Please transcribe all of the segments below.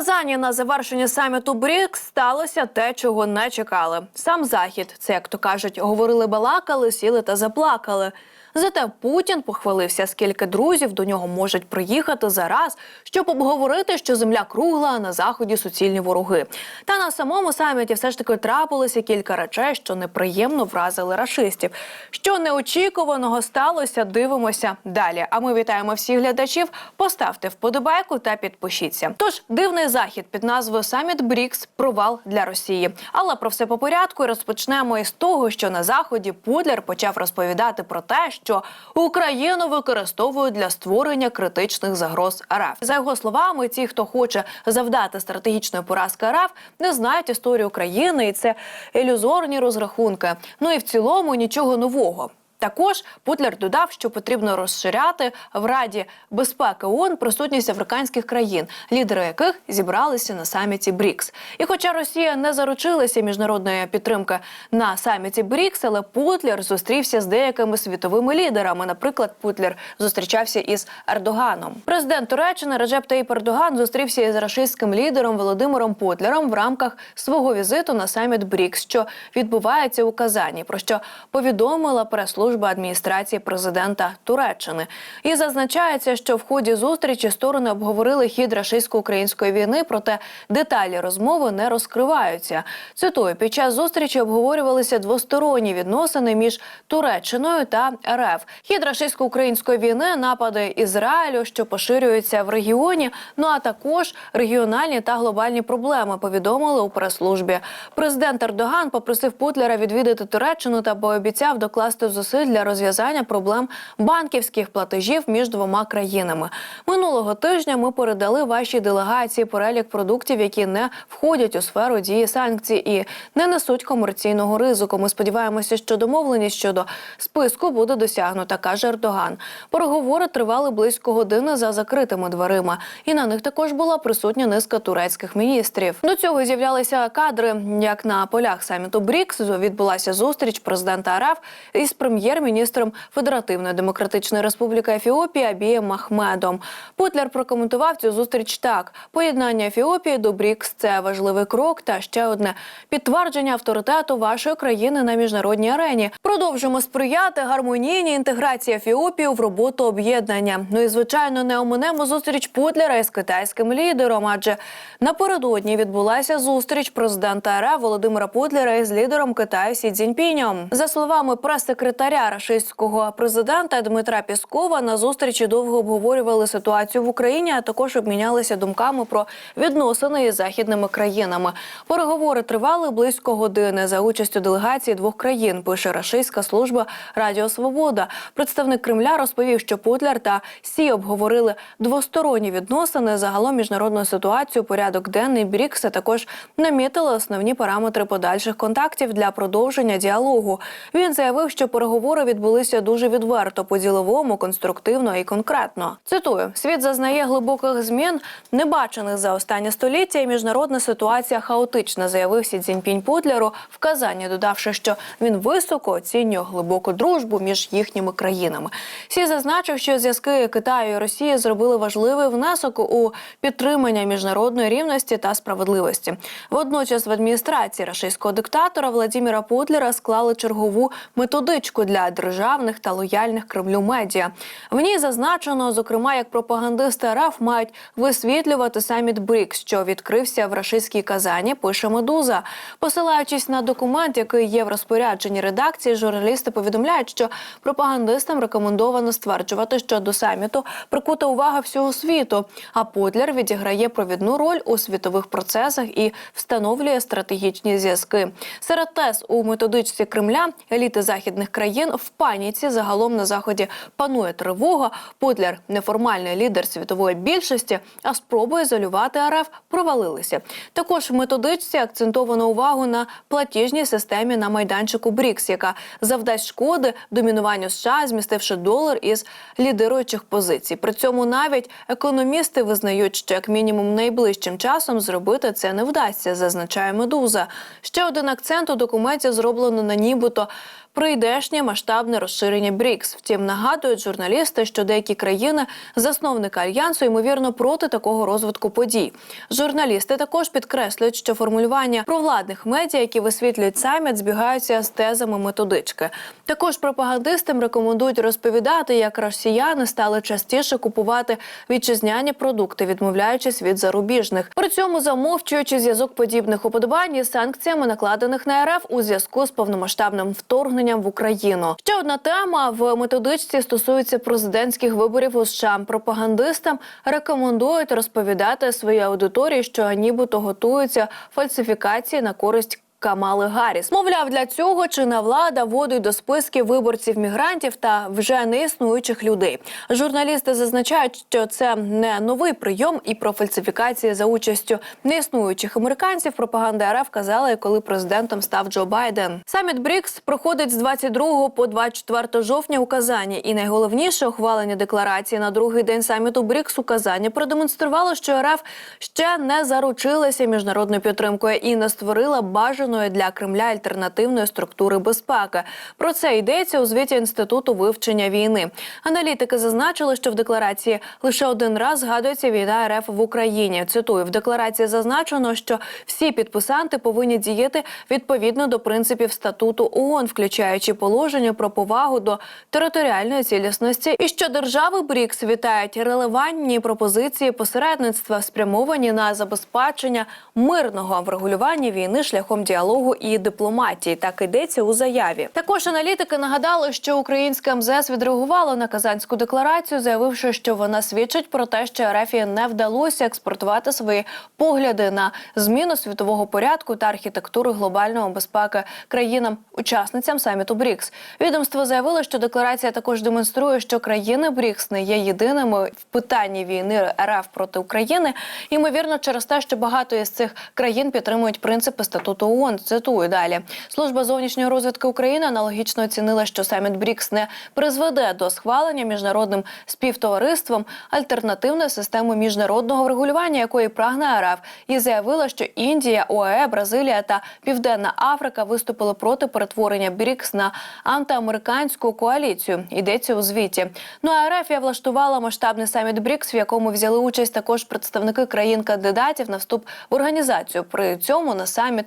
Казані на завершенні саміту БРІК сталося те, чого не чекали. Сам захід, це як то кажуть, говорили, балакали, сіли та заплакали. Зате Путін похвалився, скільки друзів до нього можуть приїхати зараз, щоб обговорити, що земля кругла а на заході суцільні вороги. Та на самому саміті все ж таки трапилося кілька речей, що неприємно вразили рашистів. Що неочікуваного сталося, дивимося далі. А ми вітаємо всіх глядачів. Поставте вподобайку та підпишіться. Тож дивний захід під назвою Саміт Брікс провал для Росії. Але про все по порядку розпочнемо із того, що на заході Путлер почав розповідати про те, що Україну використовують для створення критичних загроз РФ. За його словами, ті, хто хоче завдати стратегічної поразки РФ, не знають історію України, і це ілюзорні розрахунки. Ну і в цілому нічого нового. Також Путлер додав, що потрібно розширяти в Раді безпеки ООН присутність африканських країн, лідери яких зібралися на саміті БРІКС. І хоча Росія не заручилася міжнародної підтримки на саміті БРІКС, але Путлер зустрівся з деякими світовими лідерами. Наприклад, Путлер зустрічався із Ердоганом. Президент Туреччини Реджеп Таїп Ердоган зустрівся із рашистським лідером Володимиром Путлером в рамках свого візиту на саміт БРІКС, що відбувається у Казані. Про що повідомила прес-служба адміністрації президента Туреччини. І зазначається, що в ході зустрічі сторони обговорили хід рашистсько-української війни, проте деталі розмови не розкриваються. Цитую, під час зустрічі обговорювалися двосторонні відносини між Туреччиною та РФ. Хід рашистсько-української війни, напади Ізраїлю, що поширюються в регіоні. Ну а також регіональні та глобальні проблеми. Повідомили у прес-службі. Президент Ердоган попросив Путлера відвідати Туреччину та пообіцяв докласти зусиль для розв'язання проблем банківських платежів між двома країнами. Минулого тижня ми передали вашій делегації перелік продуктів, які не входять у сферу дії санкцій і не несуть комерційного ризику. Ми сподіваємося, що домовленість щодо списку буде досягнута, каже Ердоган. Переговори тривали близько години за закритими дверима, і на них також була присутня низка турецьких міністрів. До цього з'являлися кадри, як на полях саміту БРІКС відбулася зустріч президента РФ із прем'єр-міністром Федеративної демократичної республіки Ефіопія Абієм Махмедом. Путлер прокоментував цю зустріч так: поєднання Ефіопії до БРІКС – це важливий крок та ще одне підтвердження авторитету вашої країни на міжнародній арені. Продовжимо сприяти гармонійній інтеграції Ефіопії в роботу об'єднання. Ну і звичайно, не оминемо зустріч Путлера із китайським лідером, адже напередодні відбулася зустріч президента РФ Володимира Путлера із лідером Китаю Сі Цзіньпінем. За словами прес-секретаря рашистського президента Дмитра Піскова, на зустрічі довго обговорювали ситуацію в Україні, а також обмінялися думками про відносини із західними країнами. Переговори тривали близько години за участю делегації двох країн. Пише рашистська служба Радіо Свобода. Представник Кремля розповів, що Путляр та Сі обговорили двосторонні відносини, загалом міжнародну ситуацію, порядок денний БРІКС, а також намітили основні параметри подальших контактів для продовження діалогу. Він заявив, що переговори відбулися дуже відверто, по-діловому, конструктивно і конкретно. Цитую: світ зазнає глибоких змін, не бачених за останнє століття, і міжнародна ситуація хаотична, заявив Сі Цзіньпінь Путлеру в Казані, додавши, що він високо оцінює глибоку дружбу між їхніми країнами. Сі зазначив, що зв'язки Китаю і Росії зробили важливий внесок у підтримання міжнародної рівності та справедливості. Водночас в адміністрації рашистського диктатора Владіміра Путлера склали чергову методичку для державних та лояльних Кремлю медіа. В ній зазначено, зокрема, як пропагандисти РФ мають висвітлювати саміт БРІКС, що відкрився в рашистській Казані. Пише Медуза, посилаючись на документ, який є в розпорядженні редакції, журналісти повідомляють, що пропагандистам рекомендовано стверджувати, що до саміту прикута увага всього світу. А Путлер відіграє провідну роль у світових процесах і встановлює стратегічні зв'язки. Серед тез у методичці Кремля еліти західних країн в паніці загалом на заході панує тривога. Путлер, неформальний лідер світової більшості, а спроби ізолювати РФ провалилися. Також в методичці акцентовано увагу на платіжній системі на майданчику БРІКС, яка завдасть шкоди домінуванню США, змістивши долар із лідируючих позицій. При цьому навіть економісти визнають, що як мінімум найближчим часом зробити це не вдасться, зазначає медуза. Ще один акцент у документі зроблено на нібито прийдешнє масштабне розширення БРІКС. Втім, нагадують журналісти, що деякі країни, засновники альянсу, ймовірно проти такого розвитку подій. Журналісти також підкреслюють, що формулювання провладних медіа, які висвітлюють саміт, збігаються з тезами методички. Також пропагандистам рекомендують розповідати, як росіяни стали частіше купувати вітчизняні продукти, відмовляючись від зарубіжних. При цьому замовчуючи зв'язок подібних уподобань із санкціями, накладених на РФ у зв'язку з повномасштабним вторгненням в Україну. Ще одна тема в методичці стосується президентських виборів у США. Пропагандистам рекомендують розповідати своїй аудиторії, що нібито готуються фальсифікації на користь. Камали Гарріс. мовляв, для цього чинна влада вводить до списків виборців мігрантів та вже не існуючих людей. Журналісти зазначають, що це не новий прийом, і про фальсифікації за участю неіснуючих американців пропаганда РФ казала, коли президентом став Джо Байден. Саміт БРІКС проходить з 22 по 24 жовтня у Казані. І найголовніше ухвалення декларації на другий день саміту БРІКС у Казані продемонструвало, що РФ ще не заручилася міжнародною підтримкою і не створила бажаної для Кремля альтернативної структури безпеки. Про це йдеться у звіті інституту вивчення війни. Аналітики зазначили, що в декларації лише один раз згадується війна РФ в Україні. Цитую в декларації зазначено, що всі підписанти повинні діяти відповідно до принципів статуту ООН, включаючи положення про повагу до територіальної цілісності, і що держави БРІКС вітають релевантні пропозиції посередництва, спрямовані на забезпечення мирного врегулювання війни шляхом діалогу і дипломатії. Так йдеться у заяві. Також аналітики нагадали, що українське МЗС відреагувало на казанську декларацію, заявивши, що вона свідчить про те, що РФ не вдалося експортувати свої погляди на зміну світового порядку та архітектури глобальної безпеки країнам-учасницям саміту БРІКС. Відомство заявило, що декларація також демонструє, що країни БРІКС не є єдиними в питанні війни РФ проти України. Ймовірно, через те, що багато із цих країн підтримують принципи статуту ООН. Цитую далі. Служба зовнішньої розвідки України аналогічно оцінила, що саміт БРІКС не призведе до схвалення міжнародним співтовариством альтернативної системи міжнародного врегулювання, якої прагне РФ, і заявила, що Індія, ОАЕ, Бразилія та Південна Африка виступили проти перетворення БРІКС на антиамериканську коаліцію. Йдеться у звіті. Ну а РФ я влаштувала масштабний саміт БРІКС, в якому взяли участь також представники країн-кандидатів на вступ в організацію. При цьому на саміт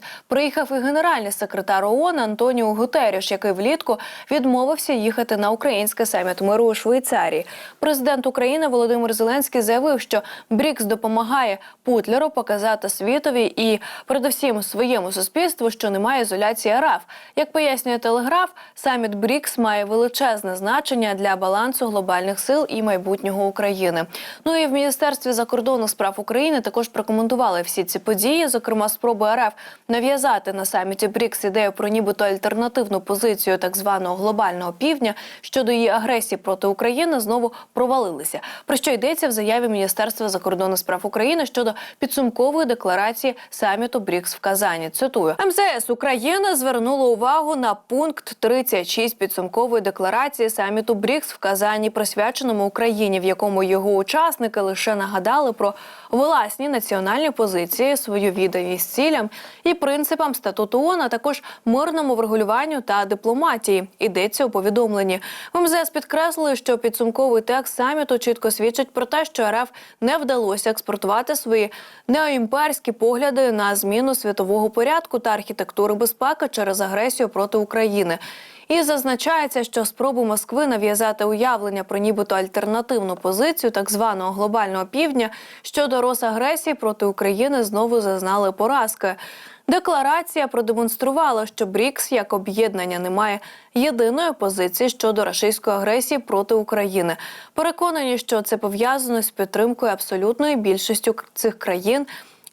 приїхав і генеральний секретар ООН Антоніо Гутеріш, який влітку відмовився їхати на український саміт миру у Швейцарії. Президент України Володимир Зеленський заявив, що БРІКС допомагає Путлеру показати світові і, передусім, своєму суспільству, що немає ізоляції РФ. Як пояснює телеграф, саміт БРІКС має величезне значення для балансу глобальних сил і майбутнього України. Ну і в міністерстві закордонних справ України також прокоментували всі ці події, зокрема спроби РФ нав'язати на саміті БРІКС ідею про нібито альтернативну позицію так званого глобального півдня щодо її агресії проти України знову провалилися. Про що йдеться в заяві Міністерства закордонних справ України щодо підсумкової декларації саміту БРІКС в Казані. Цитую МЗС України звернуло увагу на пункт 36 підсумкової декларації саміту БРІКС в Казані, присвяченому Україні, в якому його учасники лише нагадали про власні національні позиції, свою відданість цілям і принципам статуту ООН, а також мирному врегулюванню та дипломатії. Йдеться у повідомленні. В МЗС підкреслили, що підсумковий текст саміту чітко свідчить про те, що РФ не вдалося експортувати свої неоімперські погляди на зміну світового порядку та архітектури безпеки через агресію проти України. І зазначається, що спроби Москви нав'язати уявлення про нібито альтернативну позицію так званого глобального півдня щодо Росагресії проти України знову зазнали поразки. Декларація продемонструвала, що БРІКС як об'єднання не має єдиної позиції щодо рашистської агресії проти України. Переконані, що це пов'язано з підтримкою абсолютної більшістю цих країн.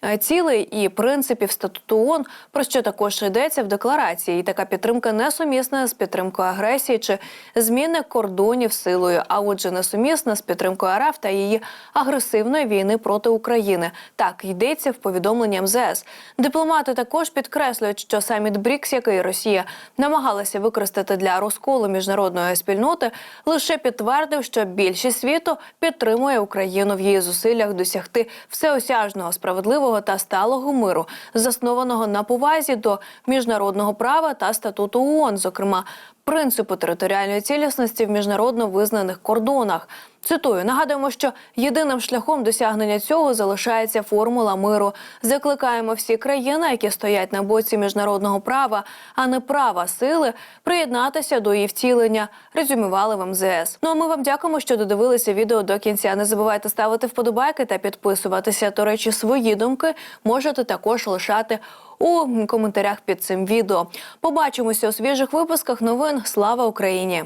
Е, Цілей і принципів статуту ООН, про що також йдеться в декларації, і така підтримка несумісна з підтримкою агресії чи зміни кордонів силою, а отже, несумісна з підтримкою РФ та її агресивної війни проти України. Так йдеться в повідомленні МЗС. Дипломати також підкреслюють, що саміт БРІКС, який Росія намагалася використати для розколу міжнародної спільноти, лише підтвердив, що більшість світу підтримує Україну в її зусиллях досягти всеосяжного справедливого тривалого та сталого миру, заснованого на повазі до міжнародного права та статуту ООН, зокрема принципу територіальної цілісності в міжнародно визнаних кордонах. Цитую, нагадуємо, що єдиним шляхом досягнення цього залишається формула миру. Закликаємо всі країни, які стоять на боці міжнародного права, а не права сили, приєднатися до її втілення. Резюмували в МЗС. Ну а ми вам дякуємо, що додивилися відео до кінця. Не забувайте ставити вподобайки та підписуватися. До речі, свої думки можете також лишати у коментарях під цим відео. Побачимося у свіжих випусках новин. Слава Україні!